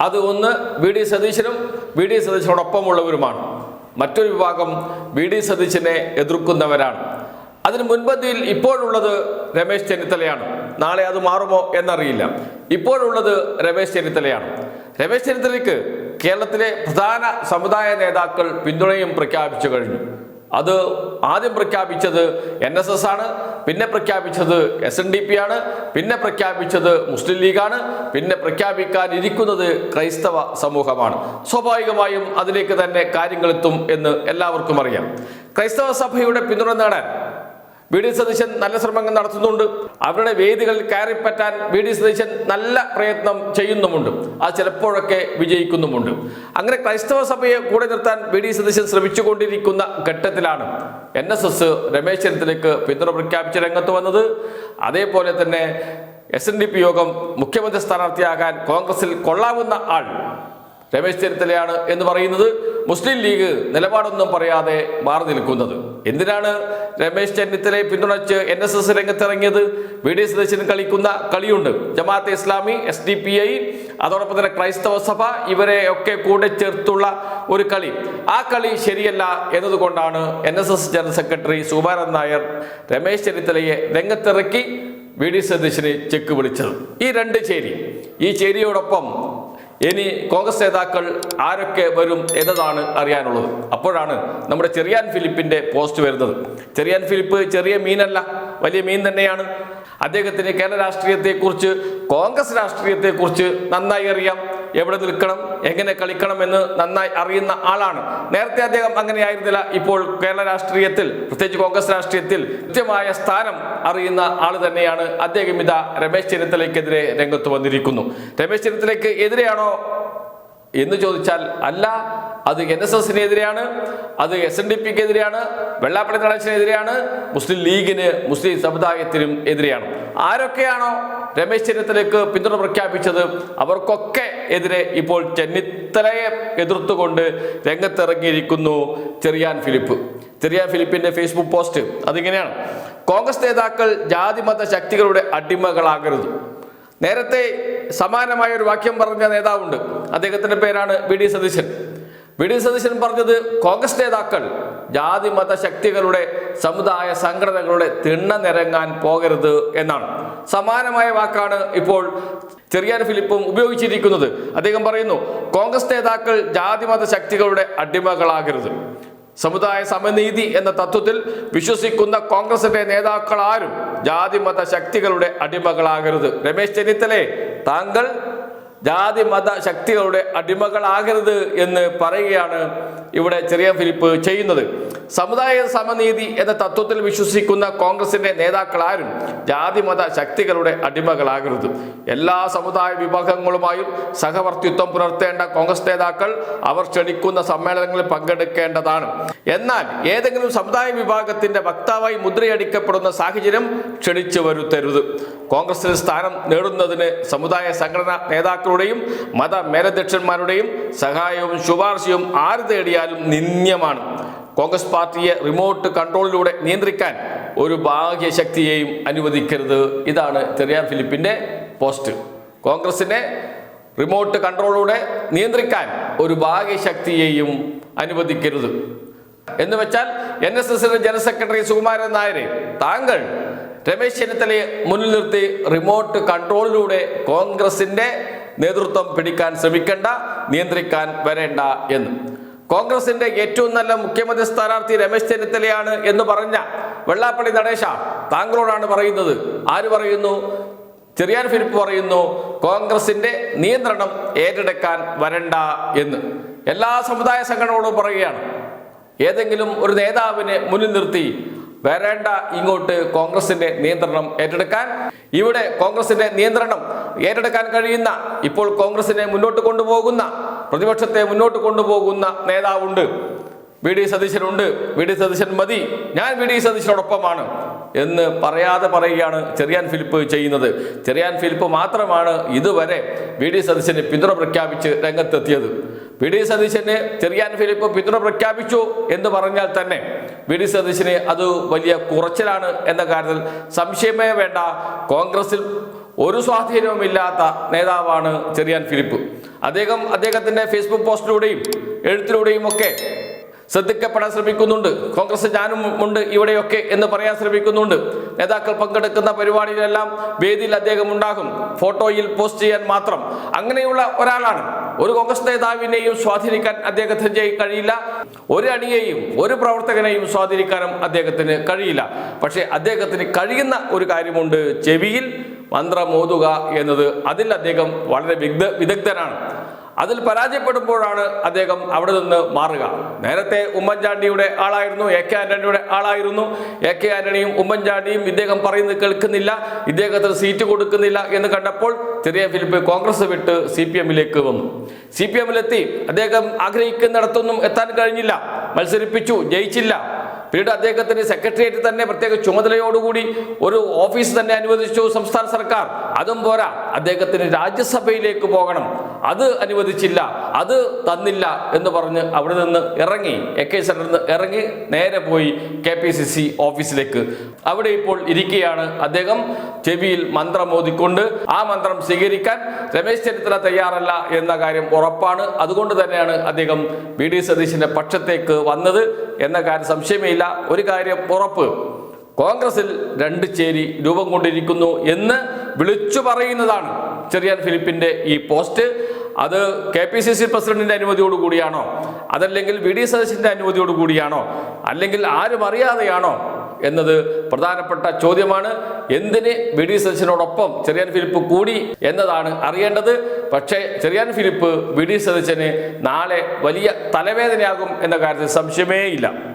അത് ഒന്ന് V D സതീശനും വി ഡി സതീശനോടൊപ്പമുള്ളവരുമാണ്. മറ്റൊരു വിഭാഗം വി ഡി സതീശനെ എതിർക്കുന്നവരാണ്. അതിന് മുൻപന്തിയിൽ ഇപ്പോഴുള്ളത് രമേശ് ചെന്നിത്തലയാണ്. നാളെ അത് മാറുമോ എന്നറിയില്ല. ഇപ്പോഴുള്ളത് രമേശ് ചെന്നിത്തലയാണ്. രമേശ് ചെന്നിത്തലയ്ക്ക് കേരളത്തിലെ പ്രധാന സമുദായ നേതാക്കൾ പിന്തുണയും പ്രഖ്യാപിച്ചു കഴിഞ്ഞു. അത് ആദ്യം പ്രഖ്യാപിച്ചത് എൻ എസ് എസ് ആണ് പിന്നെ പ്രഖ്യാപിച്ചത് എസ് എൻ ഡി പി ആണ് പിന്നെ പ്രഖ്യാപിച്ചത് മുസ്ലിം ലീഗാണ് പിന്നെ പ്രഖ്യാപിക്കാനിരിക്കുന്നത് ക്രൈസ്തവ സമൂഹമാണ്. സ്വാഭാവികമായും അതിലേക്ക് തന്നെ കാര്യങ്ങളെത്തും എന്ന് എല്ലാവർക്കും അറിയാം. ക്രൈസ്തവ സഭയുടെ പിന്തുണ നേടാൻ വി ഡി സതീശൻ നല്ല ശ്രമങ്ങൾ നടത്തുന്നുണ്ട്. അവരുടെ വേദികളിൽ കയറിപ്പറ്റാൻ വി ഡി സതീശൻ നല്ല പ്രയത്നം ചെയ്യുന്നുമുണ്ട്. അത് ചിലപ്പോഴൊക്കെ വിജയിക്കുന്നുമുണ്ട്. അങ്ങനെ ക്രൈസ്തവ സഭയെ കൂടെ നിർത്താൻ വി ഡി സതീശൻ ശ്രമിച്ചുകൊണ്ടിരിക്കുന്ന ഘട്ടത്തിലാണ് എൻ എസ് എസ് രമേശ് ചെന്നിത്തലയ്ക്ക് പിന്തുണ പ്രഖ്യാപിച്ച രംഗത്ത് വന്നത്. അതേപോലെ തന്നെ എസ് എൻ ഡി പി യോഗം മുഖ്യമന്ത്രി സ്ഥാനാർത്ഥിയാകാൻ കോൺഗ്രസിൽ കൊള്ളാവുന്ന ആൾ രമേശ് ചെന്നിത്തലയാണ് എന്ന് പറയുന്നത്. മുസ്ലിം ലീഗ് നിലപാടൊന്നും പറയാതെ മാറി നിൽക്കുന്നത്. എന്തിനാണ് രമേശ് ചെന്നിത്തലയെ പിന്തുണച്ച് എൻ എസ് എസ് രംഗത്തിറങ്ങിയത്? വി ഡി സദസ്യൻ കളിക്കുന്ന കളിയുണ്ട്. Jamaat Islami S D P I അതോടൊപ്പം തന്നെ ക്രൈസ്തവ സഭ ഇവരെ ഒക്കെ കൂടെ ചേർത്തുള്ള ഒരു കളി. ആ കളി ശരിയല്ല എന്നതുകൊണ്ടാണ് N S S general secretary Sukumaran Nair Ramesh ചെന്നിത്തലയെ രംഗത്തിറക്കി വി ഡി സതീശന് ചെക്ക് വിളിച്ചത്. ഈ രണ്ട് ചേരി. ഈ ചേരിയോടൊപ്പം ഇനി കോൺഗ്രസ് നേതാക്കൾ ആരൊക്കെ വരും എന്നതാണ് അറിയാനുള്ളത്. അപ്പോഴാണ് നമ്മുടെ ചെറിയാൻ ഫിലിപ്പിന്റെ പോസ്റ്റ് വരുന്നത്. ചെറിയാൻ ഫിലിപ്പ് ചെറിയ മീനല്ല വലിയ മീൻ തന്നെയാണ്. അദ്ദേഹത്തിന് കേരള രാഷ്ട്രീയത്തെക്കുറിച്ച് കോൺഗ്രസ് രാഷ്ട്രീയത്തെക്കുറിച്ച് നന്നായി അറിയാം. എവിടെ നിൽക്കണം എങ്ങനെ കളിക്കണം എന്ന് നന്നായി അറിയുന്ന ആളാണ്. നേരത്തെ അദ്ദേഹം അങ്ങനെയായിരുന്നില്ല. ഇപ്പോൾ കേരള രാഷ്ട്രീയത്തിൽ പ്രത്യേകിച്ച് കോൺഗ്രസ് രാഷ്ട്രീയത്തിൽ കൃത്യമായ സ്ഥാനം അറിയുന്ന ആൾ തന്നെയാണ്. അദ്ദേഹം ഇതാ രമേശ് ചെന്നിത്തലയ്ക്കെതിരെ രംഗത്ത് വന്നിരിക്കുന്നു. രമേശ് ചെന്നിത്തലയ്ക്ക് എതിരെയാണോ എന്ന് ചോദിച്ചാൽ അല്ല അത് എൻ എസ് എസിനെതിരെയാണ് അത് എസ് എൻ ഡി പിക്ക് എതിരെയാണ് വെള്ളാപ്പള്ളി നടേശനെതിരെയാണ് മുസ്ലിം ലീഗിന് മുസ്ലിം സമുദായത്തിനും എതിരെയാണ്. ആരൊക്കെയാണോ രമേശ് ചെന്നിത്തലയ്ക്ക് പിന്തുണ പ്രഖ്യാപിച്ചത് അവർക്കൊക്കെ എതിരെ ഇപ്പോൾ ചെന്നിത്തലയെ എതിർത്തുകൊണ്ട് രംഗത്തിറങ്ങിയിരിക്കുന്നു ചെറിയാൻ ഫിലിപ്പ്. ചെറിയാൻ ഫിലിപ്പിന്റെ ഫേസ്ബുക്ക് പോസ്റ്റ് അതിങ്ങനെയാണ്. കോൺഗ്രസ് നേതാക്കൾ ജാതിമത ശക്തികളുടെ അടിമകളാകരുത്. നേരത്തെ സമാനമായ ഒരു വാക്യം പറഞ്ഞ നേതാവുണ്ട്. അദ്ദേഹത്തിന്റെ പേരാണ് V D Satheesan. V D Satheesan പറഞ്ഞത് കോൺഗ്രസ് നേതാക്കൾ ജാതി മത ശക്തികളുടെ സമുദായ സംഘടനകളുടെ തിണ്ണ നിരങ്ങാൻ പോകരുത് എന്നാണ്. സമാനമായ വാക്കാണ് ഇപ്പോൾ ചെറിയാൻ ഫിലിപ്പും ഉപയോഗിച്ചിരിക്കുന്നത്. അദ്ദേഹം പറയുന്നു കോൺഗ്രസ് നേതാക്കൾ ജാതി മത ശക്തികളുടെ അടിമകളാകരുത്. സമുദായ സമനീതി എന്ന തത്വത്തിൽ വിശ്വസിക്കുന്ന കോൺഗ്രസിന്റെ നേതാക്കൾ ആരും ജാതി മത ശക്തികളുടെ അടിമകളാകരുത്. രമേശ് ചെന്നിത്തലെ താങ്കൾ ജാതി മത ശക്തികളുടെ അടിമകളാകരുത് എന്ന് പറയുകയാണ് ഇവിടെ ചെറിയ ഫിലിപ്പ് ചെയ്യുന്നത്. സമുദായ സമനീതി എന്ന തത്വത്തിൽ വിശ്വസിക്കുന്ന കോൺഗ്രസിന്റെ നേതാക്കൾ ആരും ജാതി മത ശക്തികളുടെ അടിമകളാകരുത്. എല്ലാ സമുദായ വിഭാഗങ്ങളുമായും സഹവർത്തിത്വം പുലർത്തേണ്ട കോൺഗ്രസ് നേതാക്കൾ അവർ ക്ഷണിക്കുന്ന സമ്മേളനങ്ങളിൽ പങ്കെടുക്കേണ്ടതാണ്. എന്നാൽ ഏതെങ്കിലും സമുദായ വിഭാഗത്തിന്റെ വക്താവായി മുദ്രയടിക്കപ്പെടുന്ന സാഹചര്യം ക്ഷണിച്ചു വരുത്തരുത്. കോൺഗ്രസിന് സ്ഥാനം നേടുന്നതിന് സമുദായ സംഘടനാ നേതാക്കളുടെയും മത മേലധ്യക്ഷന്മാരുടെയും സഹായവും ശുപാർശയും ആര് തേടിയാലും നിന്ദ്യമാണ്. കോൺഗ്രസ് പാർട്ടിയെ റിമോട്ട് കൺട്രോളിലൂടെ നിയന്ത്രിക്കാൻ ഒരു ബാഹ്യശക്തിയെയും അനുവദിക്കരുത്. ഇതാണ് ചെറിയാൻ ഫിലിപ്പിന്റെ പോസ്റ്റ്. കോൺഗ്രസിനെ റിമോട്ട് കൺട്രോളിലൂടെ നിയന്ത്രിക്കാൻ ഒരു ബാഹ്യശക്തിയെയും അനുവദിക്കരുത്. എന്ന് വെച്ചാൽ എൻ എസ് എസിന്റെ ജനറൽ സെക്രട്ടറി സുകുമാരൻ നായരെ താങ്കൾ രമേശ് ചെന്നിത്തലയെ മുന്നിൽ നിർത്തി റിമോട്ട് കൺട്രോളിലൂടെ കോൺഗ്രസിന്റെ നേതൃത്വം പിടിക്കാൻ ശ്രമിക്കേണ്ട നിയന്ത്രിക്കാൻ വരേണ്ട എന്ന്. കോൺഗ്രസിന്റെ ഏറ്റവും നല്ല മുഖ്യമന്ത്രി സ്ഥാനാർത്ഥി രമേശ് ചെന്നിത്തലയാണ് എന്ന് പറഞ്ഞ വെള്ളാപ്പള്ളി നടേശ താങ്കളോടാണ് പറയുന്നത്. ആര് പറയുന്നു? ചെറിയാൻ ഫിലിപ്പ് പറയുന്നു കോൺഗ്രസിന്റെ നിയന്ത്രണം ഏറ്റെടുക്കാൻ വരണ്ട എന്ന്. എല്ലാ സമുദായ സംഘടനകളോടും പറയുകയാണ്. ഏതെങ്കിലും ഒരു നേതാവിനെ മുന്നിൽ നിർത്തി വരേണ്ട ഇങ്ങോട്ട് കോൺഗ്രസിന്റെ നിയന്ത്രണം ഏറ്റെടുക്കാൻ. ഇവിടെ കോൺഗ്രസിന്റെ നിയന്ത്രണം ഏറ്റെടുക്കാൻ കഴിയുന്ന ഇപ്പോൾ കോൺഗ്രസിനെ മുന്നോട്ട് കൊണ്ടുപോകുന്ന പ്രതിപക്ഷത്തെ മുന്നോട്ട് കൊണ്ടുപോകുന്ന നേതാവുണ്ട്. വി ഡി സതീശനുണ്ട്. വി ഡി സതീശൻ മതി. ഞാൻ വി ഡി സതീശനോടൊപ്പമാണ് എന്ന് പറയാതെ പറയുകയാണ് ചെറിയാൻ ഫിലിപ്പ് ചെയ്യുന്നത്. ചെറിയാൻ ഫിലിപ്പ് മാത്രമാണ് ഇതുവരെ വി ഡി സതീശന് പിന്തുണ പ്രഖ്യാപിച്ച് രംഗത്തെത്തിയത്. വി ഡി സതീശന് ചെറിയാൻ ഫിലിപ്പ് പിന്തുണ പ്രഖ്യാപിച്ചു എന്ന് പറഞ്ഞാൽ തന്നെ വി ഡി സതീശന് അത് വലിയ കുറച്ചിലാണ് എന്ന കാര്യത്തിൽ സംശയമേ വേണ്ട. കോൺഗ്രസിൽ ഒരു സ്വാധീനവുമില്ലാത്ത നേതാവാണ് ചെറിയാൻ ഫിലിപ്പ്. അദ്ദേഹം അദ്ദേഹത്തിന്റെ ഫേസ്ബുക്ക് പോസ്റ്റിലൂടെയും എഴുത്തിലൂടെയും ഒക്കെ ശ്രദ്ധിക്കപ്പെടാൻ ശ്രമിക്കുന്നുണ്ട്. കോൺഗ്രസ് ഞാനും ഉണ്ട് ഇവിടെയൊക്കെ എന്ന് പറയാൻ ശ്രമിക്കുന്നുണ്ട്. നേതാക്കൾ പങ്കെടുക്കുന്ന പരിപാടിയിലെല്ലാം വേദിയിൽ അദ്ദേഹം ഉണ്ടാകും. ഫോട്ടോയിൽ പോസ്റ്റ് ചെയ്യാൻ മാത്രം. അങ്ങനെയുള്ള ഒരാളാണ്. ഒരു കോൺഗ്രസ് നേതാവിനെയും സ്വാധീനിക്കാൻ അദ്ദേഹത്തിന് കഴിയില്ല. ഒരു അണിയെയും ഒരു പ്രവർത്തകനെയും സ്വാധീനിക്കാനും അദ്ദേഹത്തിന് കഴിയില്ല. പക്ഷേ അദ്ദേഹത്തിന് കഴിയുന്ന ഒരു കാര്യമുണ്ട് ചെവിയിൽ മന്ത്രം ഓതുക എന്നത് അതിൽ അദ്ദേഹം വളരെ വിഗ്ധ വിദഗ്ധനാണ്. അതിൽ പരാജയപ്പെടുമ്പോഴാണ് അദ്ദേഹം അവിടെ നിന്ന് മാറുക. നേരത്തെ ഉമ്മൻചാണ്ടിയുടെ ആളായിരുന്നു എ കെ ആന്റണിയുടെ ആളായിരുന്നു. എ കെ ആന്റണിയും ഉമ്മൻചാണ്ടിയും ഇദ്ദേഹം പറയുന്നത് കേൾക്കുന്നില്ല ഇദ്ദേഹത്തിന് സീറ്റ് കൊടുക്കുന്നില്ല എന്ന് കണ്ടപ്പോൾ ചെറിയ ഫിലിപ്പ് കോൺഗ്രസ് വിട്ട് സി പി എമ്മിലേക്ക് വന്നു. സി പി എമ്മിലെത്തി. അദ്ദേഹം ആഗ്രഹിക്കുന്നിടത്തൊന്നും എത്താൻ കഴിഞ്ഞില്ല. മത്സരിപ്പിച്ചു ജയിച്ചില്ല. പിന്നീട് അദ്ദേഹത്തിന് സെക്രട്ടേറിയറ്റ് തന്നെ പ്രത്യേക ചുമതലയോടുകൂടി ഒരു ഓഫീസ് തന്നെ അനുവദിച്ചു സംസ്ഥാന സർക്കാർ. അതും പോരാ. അദ്ദേഹത്തിന് രാജ്യസഭയിലേക്ക് പോകണം. അത് അനുവദിച്ചില്ല അത് തന്നില്ല എന്ന് പറഞ്ഞ് അവിടെ നിന്ന് ഇറങ്ങി എ കെ സെന്ററിൽ നിന്ന് ഇറങ്ങി നേരെ പോയി കെ പി സി സി ഓഫീസിലേക്ക്. അവിടെ ഇപ്പോൾ ഇരിക്കുകയാണ് അദ്ദേഹം ചെവിയിൽ മന്ത്രം ഓതിക്കൊണ്ട് ആ മന്ത്രം സ്വീകരിക്കാൻ രമേശ് ചെന്നിത്തല തയ്യാറല്ല എന്ന കാര്യം ഉറപ്പാണ്. അതുകൊണ്ട് തന്നെയാണ് അദ്ദേഹം വി ഡി സതീശിന്റെ പക്ഷത്തേക്ക് വന്നത് എന്ന കാര്യം സംശയമേയില്ല ഒരു കാര്യം ഉറപ്പ്. കോൺഗ്രസിൽ രണ്ട് ചേരി രൂപം കൊണ്ടിരിക്കുന്നു എന്ന് വിളിച്ചു പറയുന്നതാണ് ചെറിയാൻ ഫിലിപ്പിന്റെ ഈ പോസ്റ്റ്. അത് കെ പി സി സി പ്രസിഡന്റിന്റെ അനുമതിയോട് കൂടിയാണോ? അതല്ലെങ്കിൽ വി ഡി സതീശിന്റെ അനുമതിയോട് കൂടിയാണോ? അല്ലെങ്കിൽ ആരും അറിയാതെയാണോ? എന്നത് പ്രധാനപ്പെട്ട ചോദ്യമാണ്. എന്തിന് വി ഡി സതീശനോടൊപ്പം ചെറിയാൻ ഫിലിപ്പ് കൂടി എന്നതാണ് അറിയേണ്ടത്. പക്ഷേ ചെറിയാൻ ഫിലിപ്പ് വി ഡി സതീശന് നാളെ വലിയ തലവേദനയാകും എന്ന കാര്യത്തിൽ സംശയമേ ഇല്ല